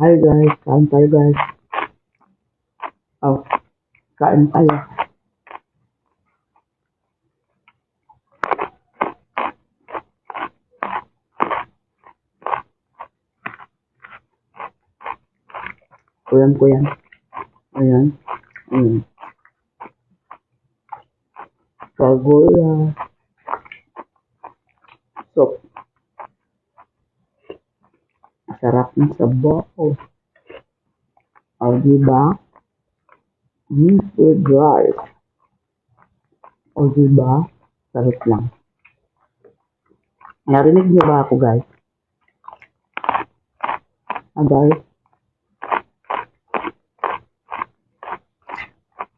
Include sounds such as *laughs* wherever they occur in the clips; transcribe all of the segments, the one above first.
Hi guys, kain tayo guys. Oh, kain tayo. Kuyan ko yan. Ayan. Ayan. Kagoya. Soup. Sarap ng sabaw. O, diba? Mm, rice. O, diba? Sarap lang. Narinig niyo ba ako, guys? Ah, guys?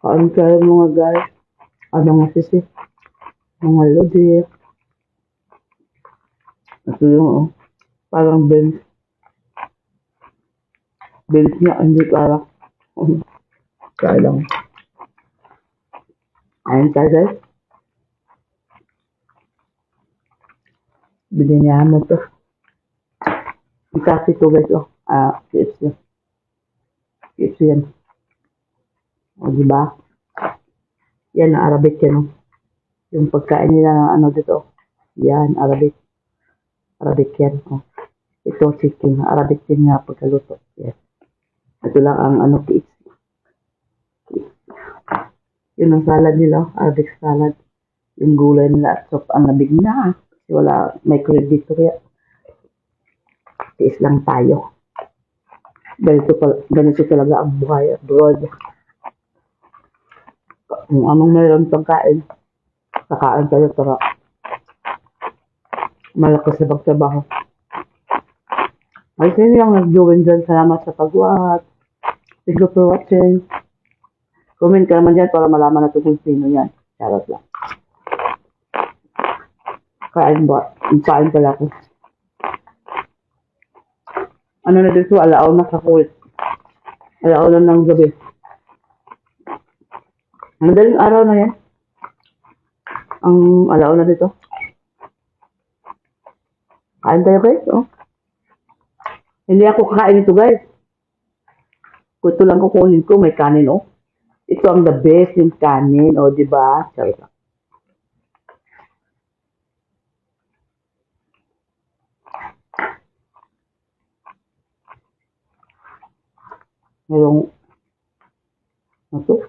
Kain kayo mga guys. Ano nga sisi? Mga lodi. Ito yung oh, parang bench. Bench niya, hindi parang. Kaya lang. Ayun tayo guys. Binigyan mo to. Ikasi to guys oh. Ah, KFC. KFC yan. O, di ba? Yan, ang Arabic yan. oh. Yung pagkain nila ng ano dito. Yan, Arabic. Arabic yan. Oh. Ito, chicken. Arabic din nga pagkaluto. Yes. Ito lang ang ano, KFC. Yun ang salad nila. Arabic salad. Yung gulay nila at soup ang nabig na. Kasi wala, may credit kaya. Tiis lang tayo. Ganito, pal- ganito talaga ang buhay abroad kung anong meron pagkain, kakain tayo para malakas sa pagtrabaho. Ay, sino yung nag-join dyan? Salamat sa pag-watch. Thank you for watching. Comment ka naman dyan para malaman natin kung sino yan. Charot lang. Kain ba? Kain pala ako. Ano na dito? Alaaw na sa kuwit. Alaaw na ng gabi. Madaling araw na yan. Ang alaw na dito. Kain tayo guys, oh. Hindi ako kakain ito guys. Kung ito lang kukunin ko, may kanin, oh. Ito ang the best yung kanin, oh, di ba? Sorry lang. Merong, ano to?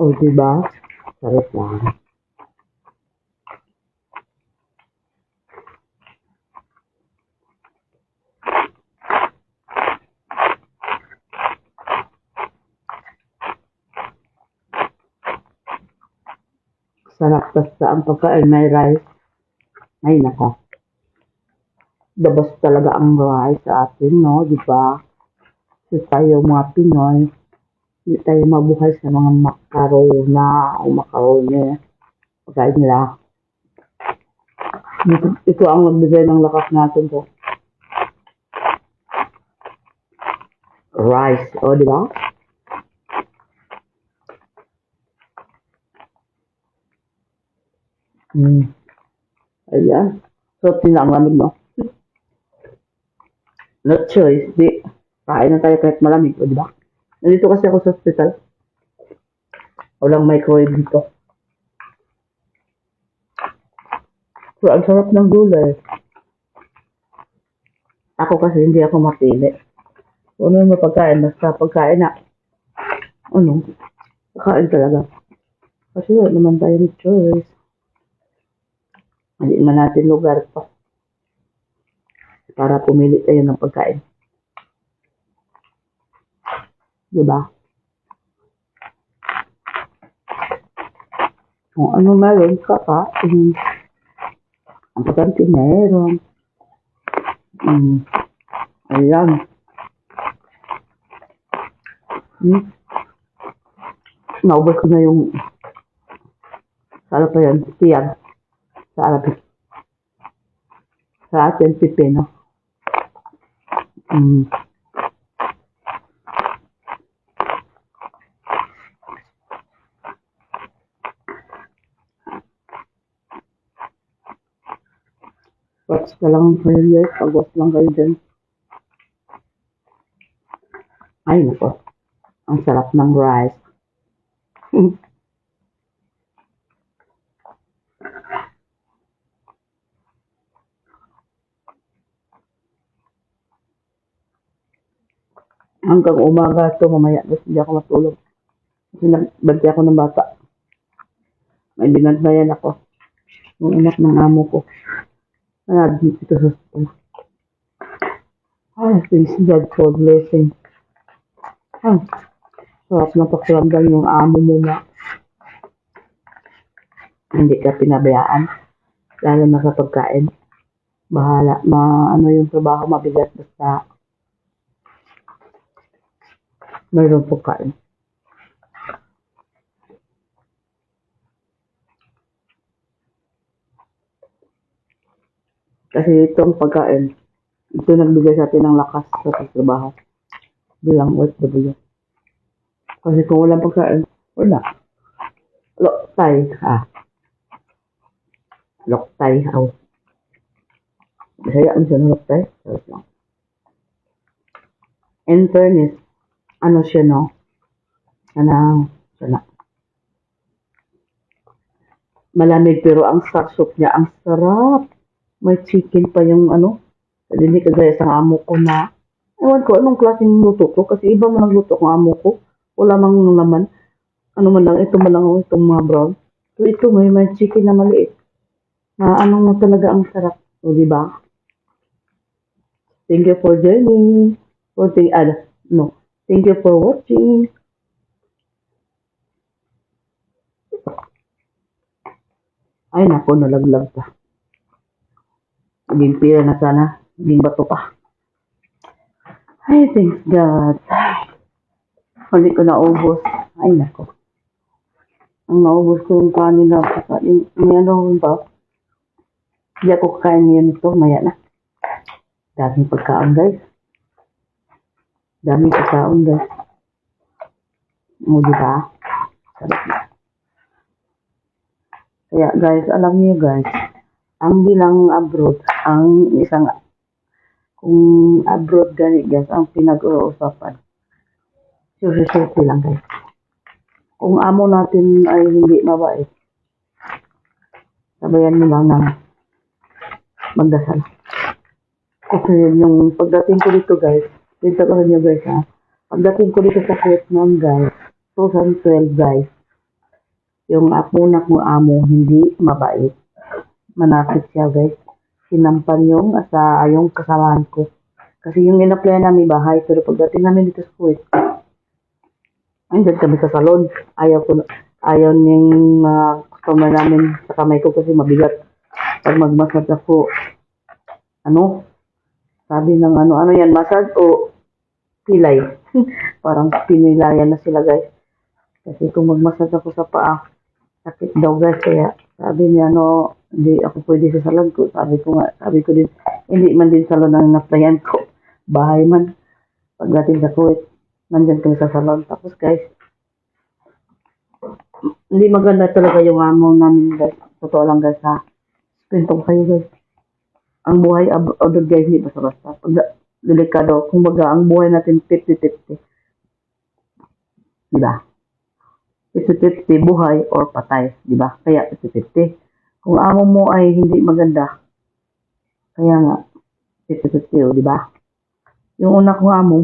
Oh, di ba? Sarap lang. Sarap basta ang pagkain may rice. Ay, nako. Best talaga ang rice sa atin, no? Di ba? Kasi tayo mga Pinoy, hindi tayo mabuhay sa mga makarona o makarone. Pagkain nila. Ito, ito ang magbigay ng lakas natin po. Rice. O, di ba? Hmm. Ayan. So, ang lamig, no? No choice. Di. Kain na tayo kahit malamig. O, di ba? Nandito kasi ako sa hospital. Walang microwave dito. Pero ang sarap ng gulay. Ako kasi hindi ako mapili. Kung ano yung mapagkain, basta pagkain na. Ano? Pagkain talaga. Kasi wala naman tayong choice. Hindi man natin lugar pa. Para pumili tayo ng pagkain. Diba? Kung ano meron ka pa, um, ang pagkanti meron. Um, ayan. Hmm. naubos ko na yung sa pa yun, tiyag sa Arabic. Sa atin, pipino. Mm. Ka lang kayo guys. Pag-watch lang kayo dyan. Ay, nako. Ang sarap ng rice. *laughs* Hanggang umaga ito, mamaya. Tapos hindi ako matulog. Kasi nagbante ako ng bata. May binantayan ako. Yung anak ng amo ko. Sa school. Ay, thanks God for blessing. Ay, sarap na pakiramdam yung amo mo na hindi ka pinabayaan. Lalo na sa pagkain. Bahala, ma, ano yung trabaho mabigat basta mayroong pagkain. Kasi itong pagkain, ito nagbigay sa atin ng lakas sa trabaho bilang OFW. Kasi kung walang pagkain, wala. Loktay, ah. Loktay, aw. Bisaya ang siya ng loktay. Sarap lang. In fairness, ano siya, no? Sana, sana. Malamig pero ang soup niya, ang sarap. May chicken pa yung ano. Hindi kagaya sa amo ko na, ewan ko anong klaseng luto ko kasi iba man ang luto ng amo ko. Wala mang laman. Ano man lang, ito man lang itong mga brown. So ito may may chicken na maliit. Na ano mo talaga ang sarap. O di ba? Thank you for joining. For the, ah, no. Thank you for watching. Ay, nako, nalaglag pa. Naging pira na sana. Naging bato pa. Ay, thanks God. Hindi ko naubos. Ay, nako. Ang naubos ko yung kanin na. may ano ba? Hindi ako kakain yan ito. Maya na. Daming pagkaon, guys. Daming pagkaon, guys. O, di ba? Sarap na. Kaya, guys, alam niyo, guys, ang bilang abroad, ang isang, kung abroad gani, guys, ang pinag-uusapan, seryoso lang, guys. Kung amo natin ay hindi mabait, sabayan mo lang ng magdasal. Kasi yung pagdating ko dito, guys, dito ko rin guys, ha, pagdating ko dito sa Vietnam, guys, 2012, guys, yung apo na kong amo, hindi mabait. Manakit siya, guys. Sinampan yung sa yung kasamahan ko. Kasi yung in-apply namin bahay, pero pagdating namin dito sa Kuwait, andyan kami sa salon. Ayaw ko, ayaw ng mga customer namin sa kamay ko kasi mabigat. Pag magmasad ako, ano, sabi ng ano, ano yan, massage o pilay. *laughs* Parang pinilayan na sila, guys. Kasi kung magmasad ako sa paa, sakit daw guys. Kaya sabi niya, no, hindi ako pwede sa salon ko. Sabi ko nga, sabi ko din, hindi man din salon ang naplayan ko. Bahay man. Pagdating sa Kuwait, nandyan kami sa salon. Tapos guys, hindi maganda talaga yung amo namin guys. Totoo lang guys ha. Pintong kayo guys. Ang buhay ab- abroad guys, hindi basta-basta. Pag delikado, kumbaga ang buhay natin 50-50. Diba? 50-50 buhay or patay, di ba? Kaya 50-50. Kung amo mo ay hindi maganda, kaya nga 50-50, oh, di ba? Yung una kong amo,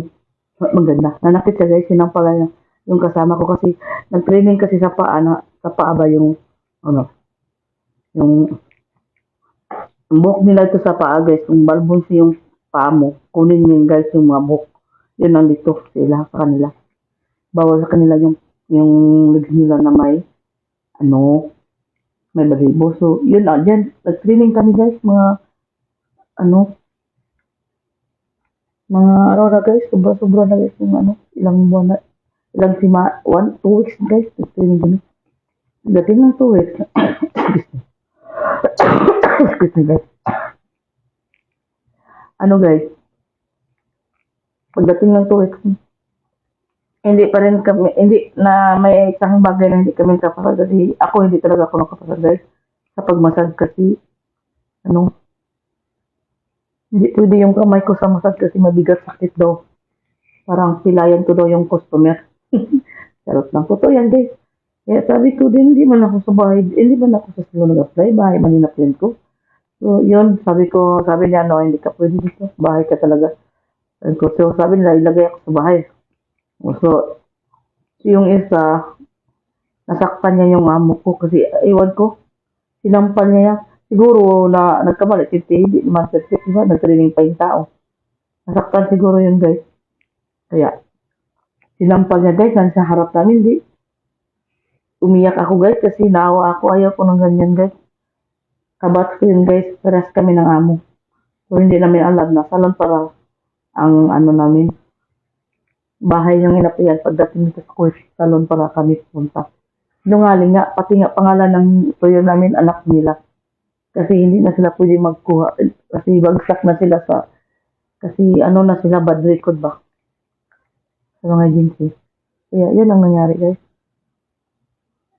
maganda. Nanakit siya guys, sinang pala yung, yung kasama ko kasi nag-training kasi sa paa na, sa paa ba yung ano, yung ang buhok nila ito sa paa guys, kung balbon yung paa mo, kunin niyo guys yung mga buhok. Yun ang dito sila sa kanila. Bawal sa kanila yung yung legs nila na may ano may balibo. So, yun na, dyan, nag-training kami guys, mga ano mga araw na guys, sobra-sobra na guys yung ano, ilang buwan na, ilang sima, one, two weeks guys, nag-training kami. Dating ng two weeks, *coughs* *coughs* excuse me guys. Ano guys, pagdating ng two weeks, hindi pa rin kami, hindi na may isang bagay na hindi kami kapasal kasi ako hindi talaga ako nakapasal guys. Sa pagmasag kasi, ano, hindi pwede yung kamay ko sa masag kasi mabigat sakit daw. Parang pilayan ko daw yung customer. *laughs* Charot lang. Totoo yan guys. Kaya sabi ko din, hindi man ako sa bahay, hindi man ako sa salon nag-apply, bahay man in ko. So, yun, sabi ko, sabi niya, no, hindi ka pwede dito, bahay ka talaga. Sabi ko, so, sabi nila, ilagay ako sa bahay. So, yung isa, nasaktan niya yung amo ko kasi, iwan ko, sinampal niya yan. Siguro na nagkamali, kasi hindi naman sa di ba? Nagtraining pa yung tao. Nasaktan siguro yun, guys. Kaya, sinampal niya, guys, nasa harap namin, di. Umiyak ako, guys, kasi naawa ako. Ayaw ko ng ganyan, guys. Kabat ko yun, guys. Paras kami ng amo. So, hindi namin alam na salon para ang ano namin. Bahay yung inapian pagdating sa court, salon para kami punta. Sinungaling nga, pati nga pangalan ng tuyo namin, anak nila. Kasi hindi na sila pwede magkuha. Kasi bagsak na sila sa, kasi ano na sila, bad record ba? Sa mga agency. Kaya, yun ang nangyari, guys.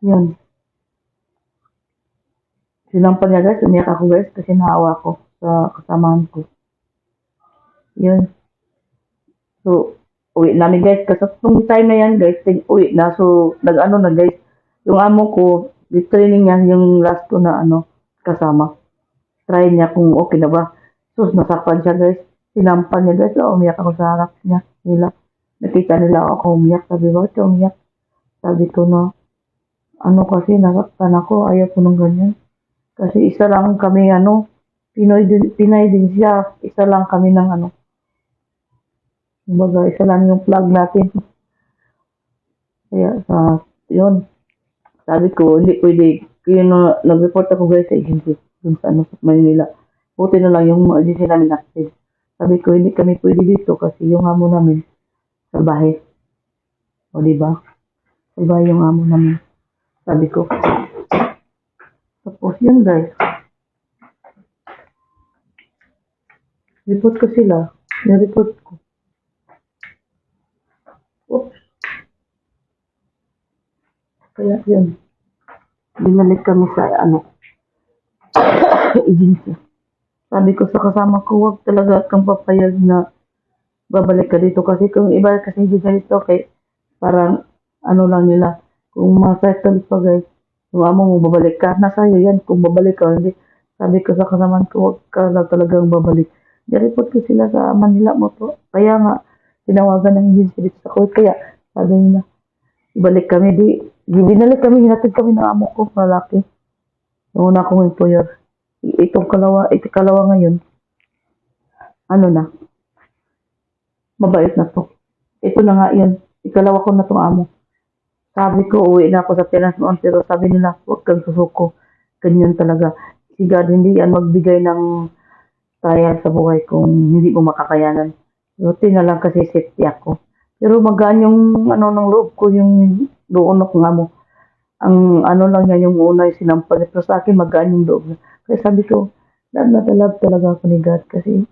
Yun. Sinampal niya, guys. Umiyak ako, guys, kasi naawa ko sa kasamahan ko. Yun. So, uwi namin, guys. Kasi nung time na yan, guys, uwi na. So, nag-ano na, guys. Yung amo ko, di training niya, yung last ko na, ano, kasama. Try niya kung okay na ba. So, nasaktan siya, guys. Sinampal niya, guys. Oh, umiyak ako sa harap niya. Nila. Nakita nila ako umiyak. Sabi ko, ito umiyak. Sabi ko na, ano kasi, nasaktan ako. Ayaw ko nung ganyan. Kasi isa lang kami, ano, Pinoy din, Pinay din siya. Isa lang kami ng, ano, kumbaga, isa lang yung plug natin. Kaya, sa, yun. Sabi ko, hindi pwede. Kaya na, nag-report ako guys sa agency dun sa ano, Manila. Buti na lang yung agency namin active. Sabi ko, hindi kami pwede dito kasi yung amo namin sa bahay. O, di ba? Sa bahay yung amo namin. Sabi ko. Tapos yun guys. Report ko sila. Nireport ko. Oops. Kaya yun. Binalik kami sa ano. agency. Sabi ko sa kasama ko, huwag talaga kang papayag na babalik ka dito. Kasi kung iba kasi hindi ganito, kay parang ano lang nila. Kung ma-settle pa guys, yung amo mo babalik ka, nasa iyo yan kung babalik ka hindi. Sabi ko sa kasama ko, huwag ka na talagang babalik. I-report ko sila sa Manila mo to. Kaya nga, tinawagan ng agency dito sa court. Kaya sabi nila, ibalik kami. Di binalik kami, hinatid kami ng amo ko, malaki. Una kong employer. Itong kalawa, itong kalawa ngayon, ano na, mabait na to. Ito na nga yun, ikalawa ko na tong amo. Sabi ko, uwi na ako sa Pinas noon, pero sabi nila, huwag kang susuko. Ganyan talaga. Si God, hindi yan magbigay ng trial sa buhay kung hindi mo makakayanan. Buti na lang kasi safety ako. Pero magaan yung ano ng loob ko, yung doon ako nga mo. Ang ano lang yan, yung una yung sinampal. Pero sa akin, magaan yung loob. Kaya sabi ko, love na love talaga ako ni God kasi